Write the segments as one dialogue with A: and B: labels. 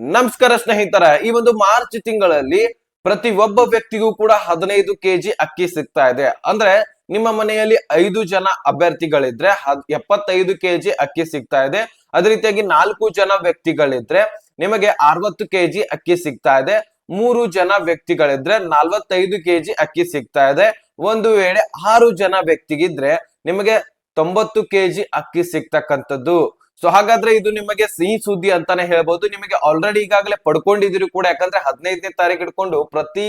A: ನಮಸ್ಕಾರ ಸ್ನೇಹಿತರ, ಈ ಒಂದು ಮಾರ್ಚ್ ತಿಂಗಳಲ್ಲಿ ಪ್ರತಿ ಒಬ್ಬ ವ್ಯಕ್ತಿಗೂ ಕೂಡ ಹದಿನೈದು ಕೆಜಿ ಅಕ್ಕಿ ಸಿಗ್ತಾ ಇದೆ. ಅಂದ್ರೆ ನಿಮ್ಮ ಮನೆಯಲ್ಲಿ ಐದು ಜನ ಅಭ್ಯರ್ಥಿಗಳಿದ್ರೆ ಎಪ್ಪತ್ತೈದು ಕೆಜಿ ಅಕ್ಕಿ ಸಿಗ್ತಾ ಇದೆ. ಅದೇ ರೀತಿಯಾಗಿ ನಾಲ್ಕು ಜನ ವ್ಯಕ್ತಿಗಳಿದ್ರೆ ನಿಮಗೆ ಅರವತ್ತು ಕೆಜಿ ಅಕ್ಕಿ ಸಿಗ್ತಾ ಇದೆ. ಮೂರು ಜನ ವ್ಯಕ್ತಿಗಳಿದ್ರೆ ನಲ್ವತ್ತೈದು ಕೆಜಿ ಅಕ್ಕಿ ಸಿಗ್ತಾ ಇದೆ. ಒಂದು ವೇಳೆ ಆರು ಜನ ವ್ಯಕ್ತಿಗಿದ್ರೆ ನಿಮಗೆ ತೊಂಬತ್ತು ಕೆಜಿ ಅಕ್ಕಿ ಸಿಗ್ತಕ್ಕಂಥದ್ದು. ಸೊ ಹಾಗಾದ್ರೆ ಇದು ನಿಮಗೆ ಸಿಹಿ ಸುದ್ದಿ ಅಂತಾನೆ ಹೇಳ್ಬಹುದು ನಿಮಗೆ ಆಲ್ರೆಡಿ ಈಗಾಗಲೇ ಪಡ್ಕೊಂಡಿದ್ದೀರಿ ಕೂಡ. ಯಾಕಂದ್ರೆ ಹದಿನೈದನೇ ತಾರೀಕು ಇಟ್ಕೊಂಡು ಪ್ರತಿ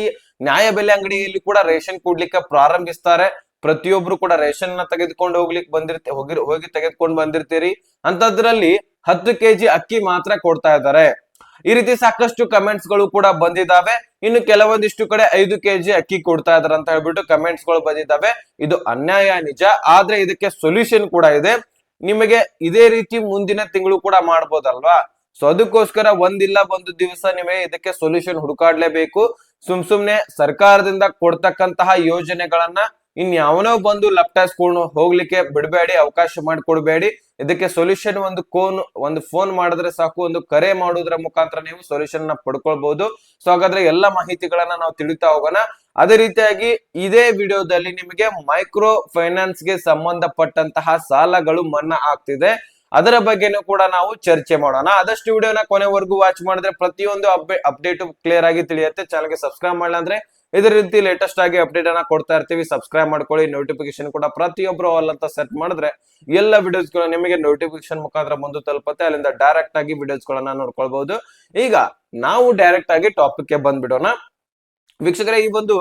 A: ನ್ಯಾಯಬೆಲೆ ಅಂಗಡಿಯಲ್ಲಿ ಕೂಡ ರೇಷನ್ ಕೊಡ್ಲಿಕ್ಕೆ ಪ್ರಾರಂಭಿಸ್ತಾರೆ. ಪ್ರತಿಯೊಬ್ರು ಕೂಡ ರೇಷನ್ನ ತೆಗೆದುಕೊಂಡು ಹೋಗ್ಲಿಕ್ಕೆ ಬಂದಿರ್ತೀವಿ ಹೋಗಿ ಹೋಗಿ ತೆಗೆದುಕೊಂಡು ಬಂದಿರ್ತೀರಿ. ಅಂತದ್ರಲ್ಲಿ ಹತ್ತು ಕೆಜಿ ಅಕ್ಕಿ ಮಾತ್ರ ಕೊಡ್ತಾ ಇದ್ದಾರೆ. ಈ ರೀತಿ ಸಾಕಷ್ಟು ಕಮೆಂಟ್ಸ್ಗಳು ಕೂಡ ಬಂದಿದ್ದಾವೆ. ಇನ್ನು ಕೆಲವೊಂದಿಷ್ಟು ಕಡೆ ಐದು ಕೆಜಿ ಅಕ್ಕಿ ಕೊಡ್ತಾ ಇದಾರೆ ಅಂತ ಹೇಳ್ಬಿಟ್ಟು ಕಮೆಂಟ್ಸ್ಗಳು ಬಂದಿದ್ದಾವೆ. ಇದು ಅನ್ಯಾಯ ನಿಜ. ಆದ್ರೆ ಇದಕ್ಕೆ ಸೊಲ್ಯೂಷನ್ ಕೂಡ ಇದೆ. ನಿಮಗೆ ಇದೇ ರೀತಿ ಮುಂದಿನ ತಿಂಗಳು ಕೂಡ ಮಾಡ್ಬೋದಲ್ವಾ? ಸೊ ಅದಕ್ಕೋಸ್ಕರ ಒಂದಿಲ್ಲ, ಒಂದು ದಿವಸ ನಿಮಗೆ ಇದಕ್ಕೆ ಸೊಲ್ಯೂಷನ್ ಹುಡುಕಾಡ್ಲೇಬೇಕು. ಸುಮ್ ಸುಮ್ನೆ ಸರ್ಕಾರದಿಂದ ಕೊಡ್ತಕ್ಕಂತಹ ಯೋಜನೆಗಳನ್ನ ಇನ್ಯಾವನೋ ಬಂದು ಲಪ್ಟಾಸ್ಕೊಂಡು ಹೋಗ್ಲಿಕ್ಕೆ ಬಿಡಬೇಡಿ, ಅವಕಾಶ ಮಾಡಿಕೊಡ್ಬೇಡಿ. ಇದಕ್ಕೆ ಸೊಲ್ಯೂಷನ್ ಒಂದು ಕೋನ್ ಒಂದು ಫೋನ್ ಮಾಡಿದ್ರೆ ಸಾಕು, ಒಂದು ಕರೆ ಮಾಡೋದ್ರ ಮುಖಾಂತರ ನೀವು ಸೊಲ್ಯೂಷನ್ನ ಪಡ್ಕೊಳ್ಬಹುದು ಸೊ ಹಾಗಾದ್ರೆ ಎಲ್ಲ ಮಾಹಿತಿಗಳನ್ನ ನಾವು ತಿಳಿತಾ ಹೋಗೋಣ. ಅದೇ ರೀತಿಯಾಗಿ ಇದೇ ವಿಡಿಯೋದಲ್ಲಿ ನಿಮಗೆ ಮೈಕ್ರೋ ಫೈನಾನ್ಸ್ಗೆ ಸಂಬಂಧಪಟ್ಟಂತಹ ಸಾಲಗಳು ಮನ್ನಾ ಆಗ್ತಿದೆ. ಅದರ ಬಗ್ಗೆನೂ ಕೂಡ ನಾವು ಚರ್ಚೆ ಮಾಡೋಣ. ಆದಷ್ಟು ವಿಡಿಯೋನ ಕೊನೆವರೆಗೂ ವಾಚ್ ಮಾಡಿದ್ರೆ ಪ್ರತಿಯೊಂದು ಅಪ್ಡೇಟ್ ಕ್ಲಿಯರ್ ಆಗಿ ತಿಳಿಯುತ್ತೆ. ಚಾನಲ್ಗೆ ಸಬ್ಸ್ಕ್ರೈಬ್ ಮಾಡಲ್ಲ ಅಂದ್ರೆ ಇದೇ ರೀತಿ ಲೇಟೆಸ್ಟ್ ಆಗಿ ಅಪ್ಡೇಟ್ ಅನ್ನ ಕೊಡ್ತಾ ಇರ್ತೀವಿ. ಸಬ್ಸ್ಕ್ರೈಬ್ ಮಾಡ್ಕೊಳ್ಳಿ. ನೋಟಿಫಿಕೇಶನ್ ಕೂಡ ಪ್ರತಿಯೊಬ್ರು ಆಲ್ ಅಂತ ಸೆಟ್ ಮಾಡಿದ್ರೆ ಎಲ್ಲ ವಿಡಿಯೋಸ್ಗಳು ನಿಮಗೆ ನೋಟಿಫಿಕೇಶನ್ ಮುಖಾಂತರ ಬಂದು ತಲುಪುತ್ತೆ. ಅಲ್ಲಿಂದ ಡೈರೆಕ್ಟ್ ಆಗಿ ವಿಡಿಯೋಸ್ ಗಳನ್ನ ನೋಡ್ಕೊಳ್ಬಹುದು. ಈಗ ನಾವು ಡೈರೆಕ್ಟ್ ಆಗಿ ಟಾಪಿಕ್ಗೆ ಬಂದ್ಬಿಡೋಣ. ವೀಕ್ಷಕರೇ, ಈ ಒಂದು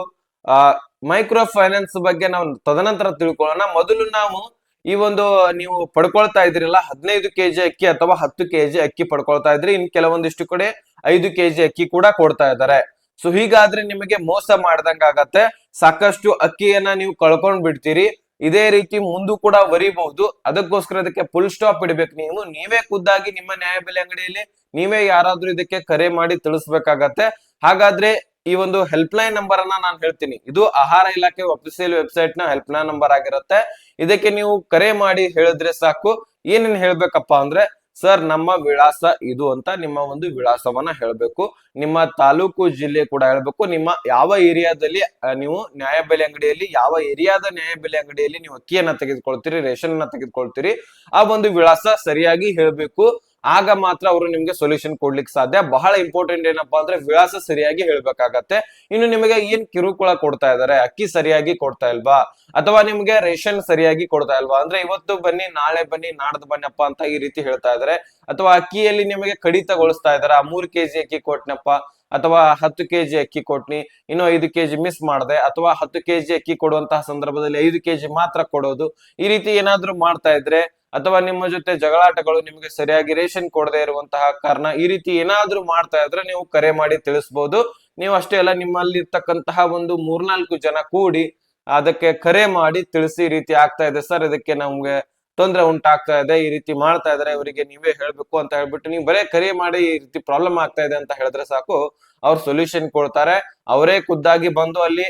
A: ಮೈಕ್ರೋ ಫೈನಾನ್ಸ್ ಬಗ್ಗೆ ನಾವು ತದನಂತರ ತಿಳ್ಕೊಳ್ಳೋಣ. ಮೊದಲು ನಾವು ಈ ಒಂದು ನೀವು ಪಡ್ಕೊಳ್ತಾ ಇದ್ರಲ್ಲ ಹದಿನೈದು ಕೆಜಿ ಅಕ್ಕಿ ಅಥವಾ ಹತ್ತು ಕೆಜಿ ಅಕ್ಕಿ ಪಡ್ಕೊಳ್ತಾ ಇದ್ರಿ, ಇನ್ ಕೆಲವೊಂದಿಷ್ಟು ಕಡೆ ಐದು ಕೆಜಿ ಅಕ್ಕಿ ಕೂಡ ಕೊಡ್ತಾ ಇದ್ದಾರೆ. ಸೊ ಹೀಗಾದ್ರೆ ನಿಮಗೆ ಮೋಸ ಮಾಡ್ದಂಗ ಆಗತ್ತೆ. ಸಾಕಷ್ಟು ಅಕ್ಕಿಯನ್ನ ನೀವು ಕಳ್ಕೊಂಡ್ ಬಿಡ್ತೀರಿ. ಇದೇ ರೀತಿ ಮುಂದೂ ಕೂಡ ಬರೀಬಹುದು ಅದಕ್ಕೋಸ್ಕರ ಇದಕ್ಕೆ ಫುಲ್ ಸ್ಟಾಪ್ ಇಡ್ಬೇಕು ನೀವು. ನೀವೇ ಖುದ್ದಾಗಿ ನಿಮ್ಮ ನ್ಯಾಯಬೆಲೆ ಅಂಗಡಿಯಲ್ಲಿ ನೀವೇ ಯಾರಾದ್ರೂ ಇದಕ್ಕೆ ಕರೆ ಮಾಡಿ ತಿಳಿಸ್ಬೇಕಾಗತ್ತೆ. ಹಾಗಾದ್ರೆ ಈ ಒಂದು ಹೆಲ್ಪ್ ಲೈನ್ ನಂಬರ್ ಅನ್ನ ನಾನು ಹೇಳ್ತೀನಿ. ಇದು ಆಹಾರ ಇಲಾಖೆ ಅಫಿಸಿಯಲ್ ವೆಬ್ಸೈಟ್ನ ಹೆಲ್ಪ್ ಲೈನ್ ನಂಬರ್ ಆಗಿರುತ್ತೆ. ಇದಕ್ಕೆ ನೀವು ಕರೆ ಮಾಡಿ ಹೇಳಿದ್ರೆ ಸಾಕು. ಏನೇನ್ ಹೇಳ್ಬೇಕಪ್ಪ ಅಂದ್ರೆ, ಸರ್, ನಮ್ಮ ವಿಳಾಸ ಇದು ಅಂತ ನಿಮ್ಮ ಒಂದು ವಿಳಾಸವನ್ನ ಹೇಳ್ಬೇಕು. ನಿಮ್ಮ ತಾಲೂಕು ಜಿಲ್ಲೆ ಕೂಡ ಹೇಳ್ಬೇಕು. ನಿಮ್ಮ ಯಾವ ಏರಿಯಾದಲ್ಲಿ ನೀವು ನ್ಯಾಯಬೆಲೆ ಅಂಗಡಿಯಲ್ಲಿ, ಯಾವ ಏರಿಯಾದ ನ್ಯಾಯಬೆಲೆ ಅಂಗಡಿಯಲ್ಲಿ ನೀವು ಅಕ್ಕಿಯನ್ನ ತೆಗೆದುಕೊಳ್ತೀರಿ ರೇಷನ್ ಅನ್ನ ತೆಗೆದುಕೊಳ್ತೀರಿ, ಆ ಒಂದು ವಿಳಾಸ ಸರಿಯಾಗಿ ಹೇಳ್ಬೇಕು. ಆಗ ಮಾತ್ರ ಅವರು ನಿಮ್ಗೆ ಸೊಲ್ಯೂಷನ್ ಕೊಡ್ಲಿಕ್ಕೆ ಸಾಧ್ಯ. ಬಹಳ ಇಂಪಾರ್ಟೆಂಟ್ ಏನಪ್ಪಾ ಅಂದ್ರೆ ವಿಳಾಸ ಸರಿಯಾಗಿ ಹೇಳ್ಬೇಕಾಗತ್ತೆ. ಇನ್ನು ನಿಮಗೆ ಏನ್ ಕಿರುಕುಳ ಕೊಡ್ತಾ ಇದಾರೆ ಅಕ್ಕಿ ಸರಿಯಾಗಿ ಕೊಡ್ತಾ ಇಲ್ವಾ? ಅಥವಾ ನಿಮ್ಗೆ ರೇಷನ್ ಸರಿಯಾಗಿ ಕೊಡ್ತಾ ಇಲ್ವಾ? ಅಂದ್ರೆ ಇವತ್ತು ಬನ್ನಿ, ನಾಳೆ ಬನ್ನಿ, ನಾಡ್ದು ಬನ್ನಪ್ಪ ಅಂತ ಈ ರೀತಿ ಹೇಳ್ತಾ ಇದಾರೆ ಅಥವಾ ಅಕ್ಕಿಯಲ್ಲಿ ನಿಮಗೆ ಕಡಿತಗೊಳಿಸ್ತಾ ಇದಾರೆ ಮೂರು ಕೆಜಿ ಅಕ್ಕಿ ಕೊಟ್ನಪ್ಪ. ಅಥವಾ ಹತ್ತು ಕೆಜಿ ಅಕ್ಕಿ ಕೊಟ್ನಿ. ಇನ್ನು ಐದು ಕೆಜಿ ಮಿಸ್ ಮಾಡಿದೆ. ಅಥವಾ ಹತ್ತು ಕೆಜಿ ಅಕ್ಕಿ ಕೊಡುವಂತಹ ಸಂದರ್ಭದಲ್ಲಿ ಐದು ಕೆಜಿ ಮಾತ್ರ ಕೊಡೋದು. ಈ ರೀತಿ ಏನಾದ್ರೂ ಮಾಡ್ತಾ ಇದ್ರೆ ಅಥವಾ ನಿಮ್ಮ ಜೊತೆ ಜಗಳಾಟಗಳು ನಿಮಗೆ ಸರಿಯಾಗಿ ರೇಷನ್ ಕೊಡದೇ ಇರುವಂತಹ ಕಾರಣ ಈ ರೀತಿ ಏನಾದ್ರೂ ಮಾಡ್ತಾ ಇದ್ರೆ ನೀವು ಕರೆ ಮಾಡಿ ತಿಳಿಸ್ಬೋದು. ನೀವು ಅಷ್ಟೇ ಅಲ್ಲ ನಿಮ್ಮಲ್ಲಿ ಇರ್ತಕ್ಕಂತಹ ಒಂದು ಮೂರ್ನಾಲ್ಕು ಜನ ಕೂಡಿ ಅದಕ್ಕೆ ಕರೆ ಮಾಡಿ ತಿಳಿಸಿ ಈ ರೀತಿ ಆಗ್ತಾ ಇದೆ. ಸರ್, ಇದಕ್ಕೆ ನಮ್ಗೆ ತೊಂದರೆ ಉಂಟಾಗ್ತಾ ಇದೆ, ಈ ರೀತಿ ಮಾಡ್ತಾ ಇದಾರೆ ಇವರಿಗೆ ನೀವೇ ಹೇಳ್ಬೇಕು ಅಂತ ಹೇಳ್ಬಿಟ್ಟು ನೀವು ಬರೇ ಕರೆ ಮಾಡಿ ಈ ರೀತಿ ಪ್ರಾಬ್ಲಮ್ ಆಗ್ತಾ ಇದೆ ಅಂತ ಹೇಳಿದ್ರೆ ಸಾಕು. ಅವ್ರು ಸೊಲ್ಯೂಷನ್ ಕೊಡ್ತಾರೆ. ಅವರೇ ಖುದ್ದಾಗಿ ಬಂದು ಅಲ್ಲಿ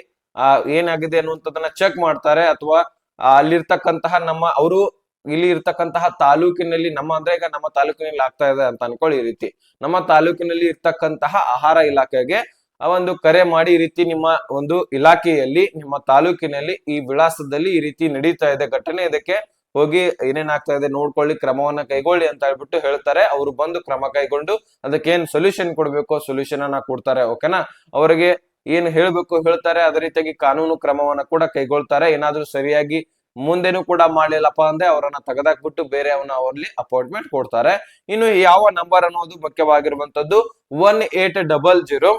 A: ಏನಾಗಿದೆ ಅನ್ನುವಂಥದ್ದನ್ನ ಚೆಕ್ ಮಾಡ್ತಾರೆ ಅಥವಾ ಅಲ್ಲಿರ್ತಕ್ಕಂತಹ ನಮ್ಮ, ಅವರು ಇಲ್ಲಿ ಇರ್ತಕ್ಕಂತಹ ತಾಲೂಕಿನಲ್ಲಿ ನಮ್ಮ ಅಂದ್ರೆ ಈಗ ನಮ್ಮ ತಾಲೂಕಿನಲ್ಲಿ ಆಗ್ತಾ ಇದೆ ಅಂತ ಅನ್ಕೊಳ್ಳಿ ಈ ರೀತಿ. ನಮ್ಮ ತಾಲೂಕಿನಲ್ಲಿ ಇರ್ತಕ್ಕಂತಹ ಆಹಾರ ಇಲಾಖೆಗೆ ಒಂದು ಕರೆ ಮಾಡಿ ಈ ರೀತಿ ನಿಮ್ಮ ಒಂದು ಇಲಾಖೆಯಲ್ಲಿ, ನಿಮ್ಮ ತಾಲೂಕಿನಲ್ಲಿ ಈ ವಿಳಾಸದಲ್ಲಿ ಈ ರೀತಿ ನಡೀತಾ ಇದೆ. ಘಟನೆ ಇದಕ್ಕೆ ಹೋಗಿ ಏನೇನಾಗ್ತಾ ಇದೆ ನೋಡ್ಕೊಳ್ಳಿ, ಕ್ರಮವನ್ನ ಕೈಗೊಳ್ಳಿ ಅಂತ ಹೇಳ್ಬಿಟ್ಟು ಹೇಳ್ತಾರೆ. ಅವರು ಬಂದು ಕ್ರಮ ಕೈಗೊಂಡು ಅದಕ್ಕೆ ಏನ್ ಸೊಲ್ಯೂಷನ್ ಕೊಡ್ಬೇಕು ಸೊಲ್ಯೂಷನ್ ಅನ್ನ ಕೊಡ್ತಾರೆ ಓಕೆನಾ ಅವರಿಗೆ ಏನ್ ಹೇಳ್ಬೇಕು ಹೇಳ್ತಾರೆ, ಅದೇ ರೀತಿಯಾಗಿ ಕಾನೂನು ಕ್ರಮವನ್ನ ಕೂಡ ಕೈಗೊಳ್ತಾರೆ. ಏನಾದ್ರೂ ಸರಿಯಾಗಿ ಮುಂದೆನೂ ಕೂಡ ಮಾಡ್ಲಿಲ್ಲಪ್ಪ ಅಂದ್ರೆ ಅವರನ್ನ ತೆಗೆದಾಕ್ಬಿಟ್ಟು ಬೇರೆ ಅವನ ಅವರಲ್ಲಿ ಅಪಾಯಿಂಟ್ಮೆಂಟ್ ಕೊಡ್ತಾರೆ. ಇನ್ನು ಯಾವ ನಂಬರ್ ಅನ್ನೋದು ಮುಖ್ಯವಾಗಿರುವಂತದ್ದು one eight double zero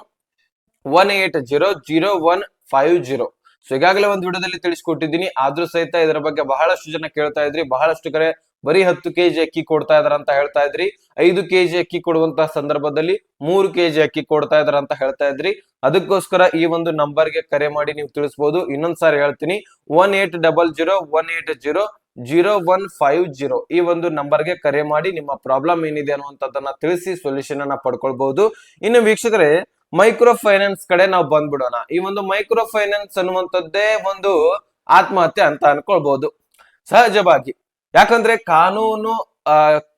A: one eight zero zero one five zero so ಈಗಾಗಲೇ ಒಂದು ವಿಡಿಯೋದಲ್ಲಿ ತಿಳಿಸ್ಕೊಟ್ಟಿದ್ದೀನಿ. ಆದ್ರೂ ಸಹಿತ ಇದರ ಬಗ್ಗೆ ಬಹಳಷ್ಟು ಜನ ಕೇಳ್ತಾ ಇದ್ರಿ. ಬಹಳಷ್ಟು ಕಡೆ ಬರೀ ಹತ್ತು ಕೆಜಿ ಅಕ್ಕಿ ಕೊಡ್ತಾ ಇದಾರ ಅಂತ ಹೇಳ್ತಾ ಇದ್ರಿ. ಐದು ಕೆಜಿ ಅಕ್ಕಿ ಕೊಡುವಂತಹ ಸಂದರ್ಭದಲ್ಲಿ ಮೂರು ಕೆಜಿ ಅಕ್ಕಿ ಕೊಡ್ತಾ ಇದಾರ ಅಂತ ಹೇಳ್ತಾ ಇದ್ರಿ. ಅದಕ್ಕೋಸ್ಕರ ಈ ಒಂದು ನಂಬರ್ಗೆ ಕರೆ ಮಾಡಿ ನೀವು ತಿಳಿಸಬಹುದು ಇನ್ನೊಂದ್ಸಾರಿ ಹೇಳ್ತೀನಿ. One eight double zero one eight zero zero one five zero ಈ ಒಂದು ನಂಬರ್ಗೆ ಕರೆ ಮಾಡಿ ನಿಮ್ಮ ಪ್ರಾಬ್ಲಮ್ ಏನಿದೆ ಅನ್ನುವಂಥದ್ದನ್ನ ತಿಳಿಸಿ ಸೊಲ್ಯೂಷನ್ ಅನ್ನ ಪಡ್ಕೊಳ್ಬಹುದು ಇನ್ನು ವೀಕ್ಷಕರೇ ಮೈಕ್ರೋ ಫೈನಾನ್ಸ್ ಕಡೆ ನಾವು ಬಂದ್ಬಿಡೋಣ. ಈ ಒಂದು ಮೈಕ್ರೋ ಫೈನಾನ್ಸ್ ಅನ್ನುವಂಥದ್ದೇ ಒಂದು ಆತ್ಮಹತ್ಯೆ ಅಂತ ಅನ್ಕೊಳ್ಬಹುದು ಸಹಜವಾಗಿ. ಯಾಕಂದ್ರೆ ಕಾನೂನು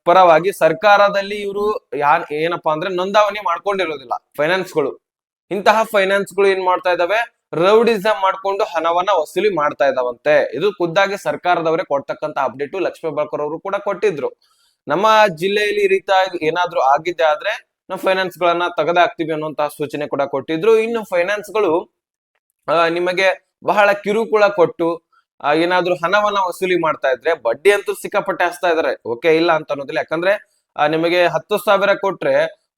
A: ಪರವಾಗಿ ಸರ್ಕಾರದಲ್ಲಿ ಇವರು ಯಾನ್ ಏನಪ್ಪಾ ಅಂದ್ರೆ ನೋಂದಾವಣಿ ಮಾಡ್ಕೊಂಡಿರೋದಿಲ್ಲ ಫೈನಾನ್ಸ್ಗಳು. ಇಂತಹ ಫೈನಾನ್ಸ್ಗಳು ಏನ್ ಮಾಡ್ತಾ ಇದಾವೆ? ರೌಡಿಸಂ ಮಾಡ್ಕೊಂಡು ಹಣವನ್ನ ವಸೂಲಿ ಮಾಡ್ತಾ ಇದಾವಂತೆ. ಇದು ಖುದ್ದಾಗಿ ಸರ್ಕಾರದವರೇ ಕೊಡ್ತಕ್ಕಂತ ಅಪ್ಡೇಟ್. ಲಕ್ಷ್ಮೀ ಬಾಳ್ಕರ್ ಅವರು ಕೂಡ ಕೊಟ್ಟಿದ್ರು. ನಮ್ಮ ಜಿಲ್ಲೆಯಲ್ಲಿ ಈ ರೀತಿಯಾಗಿ ಏನಾದ್ರೂ ಆಗಿದ್ದೆ ಆದ್ರೆ ನಾವು ಫೈನಾನ್ಸ್ ಗಳನ್ನ ತೆಗೆದಾಕ್ತಿವಿ ಅನ್ನುವಂತಹ ಸೂಚನೆ ಕೂಡ ಕೊಟ್ಟಿದ್ರು. ಇನ್ನು ಫೈನಾನ್ಸ್ಗಳು ಆ, ನಿಮಗೆ ಬಹಳ ಕಿರುಕುಳ ಕೊಟ್ಟು ಏನಾದ್ರೂ ಹಣವನ್ನ ವಸೂಲಿ ಮಾಡ್ತಾ ಇದ್ರೆ ಬಡ್ಡಿ ಅಂತೂ ಸಿಕ್ಕಾಪಟ್ಟೆ ಹಚ್ತಾ ಇದಾರೆ. ಓಕೆ, ಇಲ್ಲ ಅಂತ ಅನ್ನೋದಿಲ್ಲ. ಯಾಕಂದ್ರೆ ನಿಮಗೆ ಹತ್ತು ಸಾವಿರ ಕೊಟ್ರೆ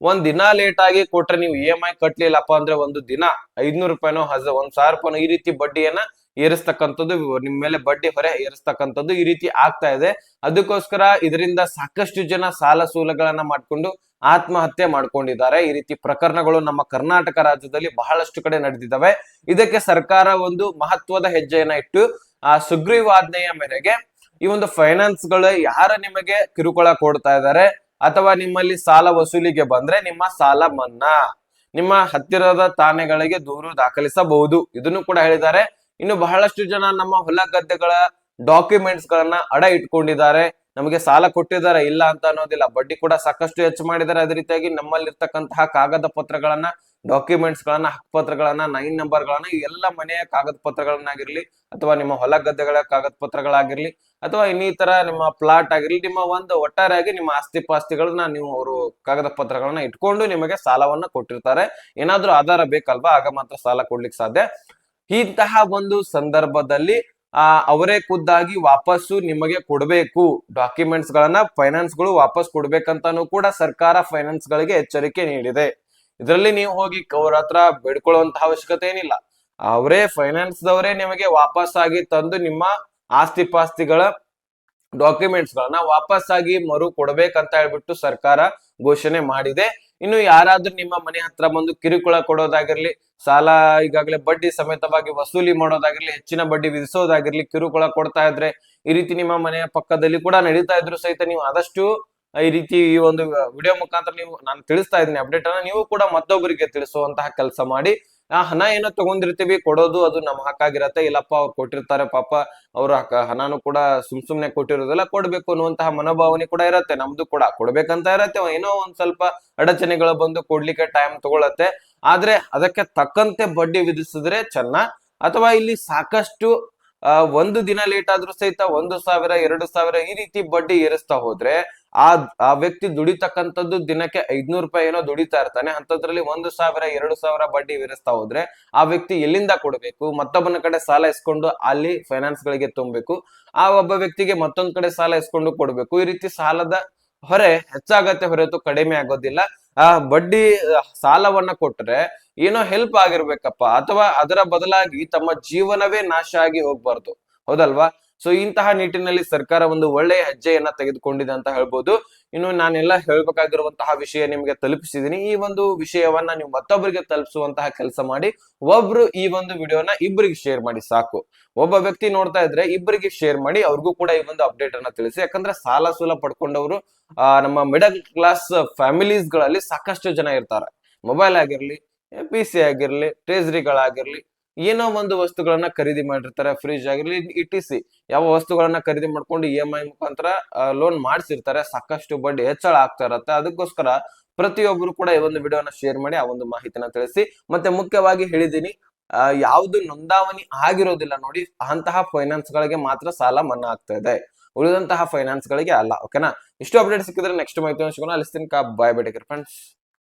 A: ಒಂದ್ ದಿನ ಲೇಟ್ ಆಗಿ ಕೊಟ್ರೆ ನೀವು ಇ ಎಂ ಐ ಕಟ್ಲಿಲ್ಲಪ್ಪ ಅಂದ್ರೆ ಒಂದು ದಿನ ಐದ್ನೂರು ರೂಪಾಯಿನೋ, ಹಜ, ಒಂದ್ ಸಾವಿರ ರೂಪಾಯಿನೋ ಈ ರೀತಿ ಬಡ್ಡಿಯನ್ನ ಏರಿಸ್ತಕ್ಕಂಥದ್ದು ನಿಮ್ ಮೇಲೆ ಬಡ್ಡಿ ಹೊರೆ ಏರಿಸ್ತಕ್ಕಂಥದ್ದು ಈ ರೀತಿ ಆಗ್ತಾ ಇದೆ. ಅದಕ್ಕೋಸ್ಕರ ಇದರಿಂದ ಸಾಕಷ್ಟು ಜನ ಸಾಲ ಸೂಲಗಳನ್ನ ಮಾಡ್ಕೊಂಡು ಆತ್ಮಹತ್ಯೆ ಮಾಡ್ಕೊಂಡಿದ್ದಾರೆ. ಈ ರೀತಿ ಪ್ರಕರಣಗಳು ನಮ್ಮ ಕರ್ನಾಟಕ ರಾಜ್ಯದಲ್ಲಿ ಬಹಳಷ್ಟು ಕಡೆ ನಡೆದಿದ್ದಾವೆ. ಇದಕ್ಕೆ ಸರ್ಕಾರ ಒಂದು ಮಹತ್ವದ ಹೆಜ್ಜೆಯನ್ನ ಇಟ್ಟು ಆ ಸುಗ್ರೀವಾಜ್ಞೆಯ ಮೇರೆಗೆ ಈ ಒಂದು ಫೈನಾನ್ಸ್ಗಳು ಯಾರ ನಿಮಗೆ ಕಿರುಕುಳ ಕೊಡ್ತಾ ಇದ್ದಾರೆ ಅಥವಾ ನಿಮ್ಮಲ್ಲಿ ಸಾಲ ವಸೂಲಿಗೆ ಬಂದ್ರೆ ನಿಮ್ಮ ಸಾಲ ಮನ್ನಾ? ನಿಮ್ಮ ಹತ್ತಿರದ ತಾಣೆಗಳಿಗೆ ದೂರು ದಾಖಲಿಸಬಹುದು. ಇದನ್ನು ಕೂಡ ಹೇಳಿದ್ದಾರೆ. ಇನ್ನು ಬಹಳಷ್ಟು ಜನ ನಮ್ಮ ಹೊಲ ಗದ್ದೆಗಳ ಡಾಕ್ಯುಮೆಂಟ್ಸ್ ಗಳನ್ನ ಅಡ ಇಟ್ಕೊಂಡಿದ್ದಾರೆ. ನಮಗೆ ಸಾಲ ಕೊಟ್ಟಿದ್ದಾರೆ, ಇಲ್ಲ ಅಂತ ಅನ್ನೋದಿಲ್ಲ. ಬಡ್ಡಿ ಕೂಡ ಸಾಕಷ್ಟು ಹೆಚ್ಚು ಮಾಡಿದ್ದಾರೆ. ಅದೇ ರೀತಿಯಾಗಿ ನಮ್ಮಲ್ಲಿರ್ತಕ್ಕಂತಹ ಕಾಗದ ಪತ್ರಗಳನ್ನ ಡಾಕ್ಯುಮೆಂಟ್ಸ್ ಗಳನ್ನ ಹಕ್ಕುಪತ್ರಗಳನ್ನ ನೈನ್ ನಂಬರ್ ಗಳನ್ನ ಎಲ್ಲ ಮನೆಯ ಕಾಗದ ಪತ್ರಗಳನ್ನಾಗಿರ್ಲಿ, ಅಥವಾ ನಿಮ್ಮ ಹೊಲ ಗದ್ದೆಗಳ ಕಾಗದ ಪತ್ರಗಳಾಗಿರ್ಲಿ, ಅಥವಾ ಇನ್ನಿತರ ನಿಮ್ಮ ಪ್ಲಾಟ್ ಆಗಿರ್ಲಿ, ನಿಮ್ಮ ಒಂದು ಒಟ್ಟಾರೆಯಾಗಿ ನಿಮ್ಮ ಆಸ್ತಿ ಪಾಸ್ತಿಗಳನ್ನ ನೀವು ಅವರು ಕಾಗದ ಪತ್ರಗಳನ್ನ ಇಟ್ಕೊಂಡು ನಿಮಗೆ ಸಾಲವನ್ನ ಕೊಟ್ಟಿರ್ತಾರೆ. ಏನಾದ್ರೂ ಆಧಾರ ಬೇಕಲ್ವಾ? ಆಗ ಮಾತ್ರ ಸಾಲ ಕೊಡ್ಲಿಕ್ಕೆ ಸಾಧ್ಯ. ಇಂತಹ ಒಂದು ಸಂದರ್ಭದಲ್ಲಿ ಆ, ಅವರೇ ಖುದ್ದಾಗಿ ವಾಪಸ್ಸು ನಿಮಗೆ ಕೊಡಬೇಕು. ಡಾಕ್ಯುಮೆಂಟ್ಸ್ ಗಳನ್ನ ಫೈನಾನ್ಸ್ಗಳು ವಾಪಸ್ ಕೊಡ್ಬೇಕಂತಾನು ಕೂಡ ಸರ್ಕಾರ ಫೈನಾನ್ಸ್ ಗಳಿಗೆ ಎಚ್ಚರಿಕೆ ನೀಡಿದೆ. ಇದರಲ್ಲಿ ನೀವು ಹೋಗಿ ಅವ್ರ ಹತ್ರ ಬೇಡ್ಕೊಳ್ಳುವಂತಹ ಅವಶ್ಯಕತೆ ಏನಿಲ್ಲ. ಅವರೇ ಫೈನಾನ್ಸ್ ದವರೇ ನಿಮಗೆ ವಾಪಸ್ ಆಗಿ ತಂದು ನಿಮ್ಮ ಆಸ್ತಿ ಪಾಸ್ತಿಗಳ ಡಾಕ್ಯುಮೆಂಟ್ಸ್ ಗಳನ್ನ ವಾಪಸ್ ಆಗಿ ಮರು ಕೊಡ್ಬೇಕಂತ ಹೇಳ್ಬಿಟ್ಟು ಸರ್ಕಾರ ಘೋಷಣೆ ಮಾಡಿದೆ. ಇನ್ನು ಯಾರಾದ್ರೂ ನಿಮ್ಮ ಮನೆ ಹತ್ರ ಬಂದು ಕಿರುಕುಳ ಕೊಡೋದಾಗಿರ್ಲಿ, ಸಾಲ ಈಗಾಗಲೇ ಬಡ್ಡಿ ಸಮೇತವಾಗಿ ವಸೂಲಿ ಮಾಡೋದಾಗಿರ್ಲಿ, ಹೆಚ್ಚಿನ ಬಡ್ಡಿ ವಿಧಿಸೋದಾಗಿರ್ಲಿ, ಕಿರುಕುಳ ಕೊಡ್ತಾ ಇದ್ರೆ ಈ ರೀತಿ ನಿಮ್ಮ ಮನೆಯ ಪಕ್ಕದಲ್ಲಿ ಕೂಡ ನಡೀತಾ ಇದ್ರು ಸಹಿತ ನೀವು ಆದಷ್ಟು ಈ ರೀತಿ ಈ ಒಂದು ವಿಡಿಯೋ ಮುಖಾಂತರ ನೀವು, ನಾನು ತಿಳಿಸ್ತಾ ಇದ್ದೀನಿ ಅಪ್ಡೇಟ್ ಅನ್ನ ನೀವು ಕೂಡ ಮತ್ತೊಬ್ಬರಿಗೆ ತಿಳಿಸುವಂತಹ ಕೆಲಸ ಮಾಡಿ. ಆ ಹಣ ಏನೋ ತಗೊಂಡಿರ್ತೀವಿ, ಕೊಡೋದು ಅದು ನಮ್ಮ ಹಕ್ಕಾಗಿರತ್ತೆ. ಇಲ್ಲಪ್ಪ, ಅವ್ರು ಕೊಟ್ಟಿರ್ತಾರೆ ಪಾಪ, ಅವ್ರ ಹಣನು ಕೂಡ ಸುಮ್ ಸುಮ್ನೆ ಕೊಟ್ಟಿರೋದೆಲ್ಲ ಕೊಡ್ಬೇಕು ಅನ್ನುವಂತಹ ಮನೋಭಾವನೆ ಕೂಡ ಇರತ್ತೆ. ನಮ್ದು ಕೂಡ ಕೊಡ್ಬೇಕಂತ ಇರತ್ತೆ. ಏನೋ ಒಂದ್ ಸ್ವಲ್ಪ ಅಡಚಣೆಗಳು ಬಂದು ಕೊಡ್ಲಿಕ್ಕೆ ಟೈಮ್ ತಗೊಳತ್ತೆ. ಆದ್ರೆ ಅದಕ್ಕೆ ತಕ್ಕಂತೆ ಬಡ್ಡಿ ವಿಧಿಸಿದ್ರೆ ಚೆನ್ನ. ಅಥವಾ ಇಲ್ಲಿ ಸಾಕಷ್ಟು ಒಂದು ದಿನ ಲೇಟ್ ಆದ್ರೂ ಸಹಿತ ಒಂದು ಸಾವಿರ, ಎರಡು ಸಾವಿರ ಈ ರೀತಿ ಬಡ್ಡಿ ಏರಿಸ್ತಾ ಹೋದ್ರೆ ಆ ಆ ವ್ಯಕ್ತಿ ದುಡಿತಕ್ಕಂಥದ್ದು ದಿನಕ್ಕೆ ಐದ್ನೂರು ರೂಪಾಯಿ ಏನೋ ದುಡಿತಾ ಇರ್ತಾನೆ. ಅಂತದ್ರಲ್ಲಿ ಒಂದು ಸಾವಿರ, ಎರಡು ಸಾವಿರ ಬಡ್ಡಿ ವಿರಿಸ್ತಾ ಹೋದ್ರೆ ಆ ವ್ಯಕ್ತಿ ಎಲ್ಲಿಂದ ಕೊಡಬೇಕು? ಮತ್ತೊಬ್ಬನ ಕಡೆ ಸಾಲ ಇಸ್ಕೊಂಡು ಅಲ್ಲಿ ಫೈನಾನ್ಸ್ ಗಳಿಗೆ ತುಂಬಬೇಕು. ಆ ಒಬ್ಬ ವ್ಯಕ್ತಿಗೆ ಮತ್ತೊಂದ್ ಕಡೆ ಸಾಲ ಇಸ್ಕೊಂಡು ಕೊಡ್ಬೇಕು. ಈ ರೀತಿ ಸಾಲದ ಹೊರೆ ಹೆಚ್ಚಾಗತ್ತೆ ಹೊರತು ಕಡಿಮೆ ಆಗೋದಿಲ್ಲ. ಆ ಬಡ್ಡಿ ಸಾಲವನ್ನ ಕೊಟ್ರೆ ಏನೋ ಹೆಲ್ಪ್ ಆಗಿರ್ಬೇಕಪ್ಪ. ಅಥವಾ ಅದರ ಬದಲಾಗಿ ತಮ್ಮ ಜೀವನವೇ ನಾಶ ಆಗಿ ಹೋಗ್ಬಾರ್ದು. ಹೌದಲ್ವಾ? ಸೊ ಇಂತಹ ನಿಟ್ಟಿನಲ್ಲಿ ಸರ್ಕಾರ ಒಂದು ಒಳ್ಳೆಯ ಹೆಜ್ಜೆಯನ್ನ ತೆಗೆದುಕೊಂಡಿದೆ ಅಂತ ಹೇಳ್ಬೋದು. ಇನ್ನು ನಾನೆಲ್ಲ ಹೇಳ್ಬೇಕಾಗಿರುವಂತಹ ವಿಷಯ ನಿಮಗೆ ತಲುಪಿಸಿದೀನಿ ಈ ಒಂದು ವಿಷಯವನ್ನ ನೀವು ಮತ್ತೊಬ್ಬರಿಗೆ ತಲುಪಿಸುವಂತಹ ಕೆಲಸ ಮಾಡಿ, ಒಬ್ರು ಈ ಒಂದು ವಿಡಿಯೋನ ಇಬ್ಬರಿಗೆ ಶೇರ್ ಮಾಡಿ ಸಾಕು. ಒಬ್ಬ ವ್ಯಕ್ತಿ ನೋಡ್ತಾ ಇದ್ರೆ ಇಬ್ಬರಿಗೆ ಶೇರ್ ಮಾಡಿ, ಅವ್ರಿಗೂ ಕೂಡ ಈ ಒಂದು ಅಪ್ಡೇಟ್ ಅನ್ನ ತಿಳಿಸಿ. ಯಾಕಂದ್ರೆ ಸಾಲ ಸೂಲ ಪಡ್ಕೊಂಡವರು, ಆ, ನಮ್ಮ ಮಿಡಲ್ ಕ್ಲಾಸ್ ಫ್ಯಾಮಿಲೀಸ್ಗಳಲ್ಲಿ ಸಾಕಷ್ಟು ಜನ ಇರ್ತಾರೆ. ಮೊಬೈಲ್ ಆಗಿರ್ಲಿ, ಪಿ ಸಿ ಆಗಿರ್ಲಿ ಟ್ರೇಸರಿಗಳಾಗಿರ್ಲಿ ಏನೋ ಒಂದು ವಸ್ತುಗಳನ್ನ ಖರೀದಿ ಮಾಡಿರ್ತಾರೆ ಫ್ರಿಜ್ ಆಗಿರ್ಲಿ ಇ ಯಾವ ವಸ್ತುಗಳನ್ನ ಖರೀದಿ ಮಾಡ್ಕೊಂಡು ಇ ಎಂ ಐ ಮುಖಾಂತರ ಲೋನ್ ಮಾಡಿಸಿರ್ತಾರೆ ಸಾಕಷ್ಟು ಬಡ್ಡಿ ಹೆಚ್ಚಳ ಆಗ್ತಾ ಇರತ್ತೆ ಅದಕ್ಕೋಸ್ಕರ ಪ್ರತಿಯೊಬ್ಬರು ಕೂಡ ಈ ಒಂದು ವಿಡಿಯೋನ ಶೇರ್ ಮಾಡಿ ಆ ಒಂದು ಮಾಹಿತಿನ ತಿಳಿಸಿ ಮತ್ತೆ ಮುಖ್ಯವಾಗಿ ಹೇಳಿದ್ದೀನಿ ಯಾವ್ದು ನೋಂದಾವಣಿ ಆಗಿರೋದಿಲ್ಲ ನೋಡಿ ಅಂತಹ ಫೈನಾನ್ಸ್ ಗಳಿಗೆ ಮಾತ್ರ ಸಾಲ ಮನ್ನಾ ಆಗ್ತಾ ಇದೆ ಉಳಿದಂತಹ ಫೈನಾನ್ಸ್ ಗಳಿಗೆ ಅಲ್ಲ ಓಕೆನಾ ಇಷ್ಟು ಅಪ್ಡೇಟ್ ಸಿಕ್ಕಿದ್ರೆ ನೆಕ್ಸ್ಟ್ ಮಾಹಿತಿ ಸಿಗೋಣ ಕಾ ಬಾಯ್ ಬೇಡಿಕೆ ಫ್ರೆಂಡ್ಸ್